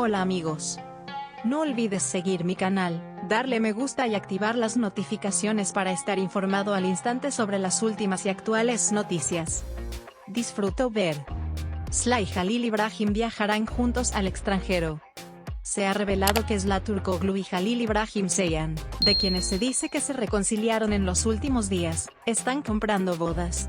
Hola amigos. No olvides seguir mi canal, darle me gusta y activar las notificaciones para estar informado al instante sobre las últimas y actuales noticias. Disfruto ver. Sly y Jalil Ibrahim viajarán juntos al extranjero. Se ha revelado que Turkoglu y Jalil Ibrahim Seyhan, de quienes se dice que se reconciliaron en los últimos días, están comprando bodas.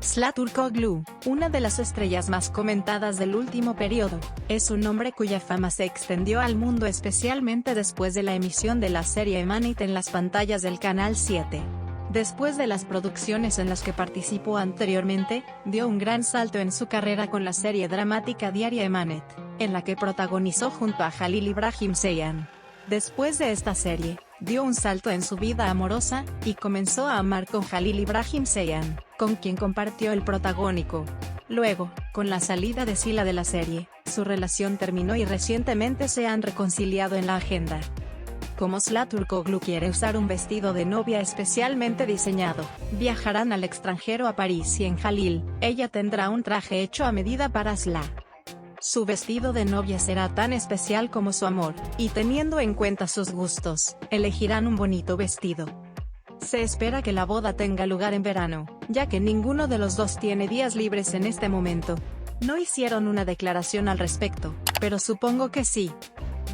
Slaturkoglu, una de las estrellas más comentadas del último periodo, es un hombre cuya fama se extendió al mundo especialmente después de la emisión de la serie Emanit en las pantallas del Canal 7. Después de las producciones en las que participó anteriormente, dio un gran salto en su carrera con la serie dramática Diaria Emanet, en la que protagonizó junto a Jalil Ibrahim Seyhan. Después de esta serie, dio un salto en su vida amorosa, y comenzó a amar con Jalil Ibrahim Seyhan, con quien compartió el protagónico. Luego, con la salida de Sila de la serie, su relación terminó y recientemente se han reconciliado en la agenda. Como Slaturkoglu quiere usar un vestido de novia especialmente diseñado, viajarán al extranjero a París y en Jalil, ella tendrá un traje hecho a medida para Sla. Su vestido de novia será tan especial como su amor, y teniendo en cuenta sus gustos, elegirán un bonito vestido. Se espera que la boda tenga lugar en verano, ya que ninguno de los dos tiene días libres en este momento. No hicieron una declaración al respecto, pero supongo que sí.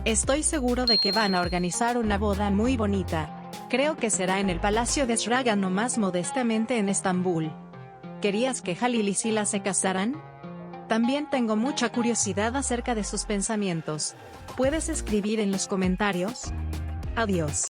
Estoy seguro de que van a organizar una boda muy bonita. Creo que será en el Palacio de Sragan o más modestamente en Estambul. ¿Querías que Halil y Sila se casaran? También tengo mucha curiosidad acerca de sus pensamientos. ¿Puedes escribir en los comentarios? Adiós.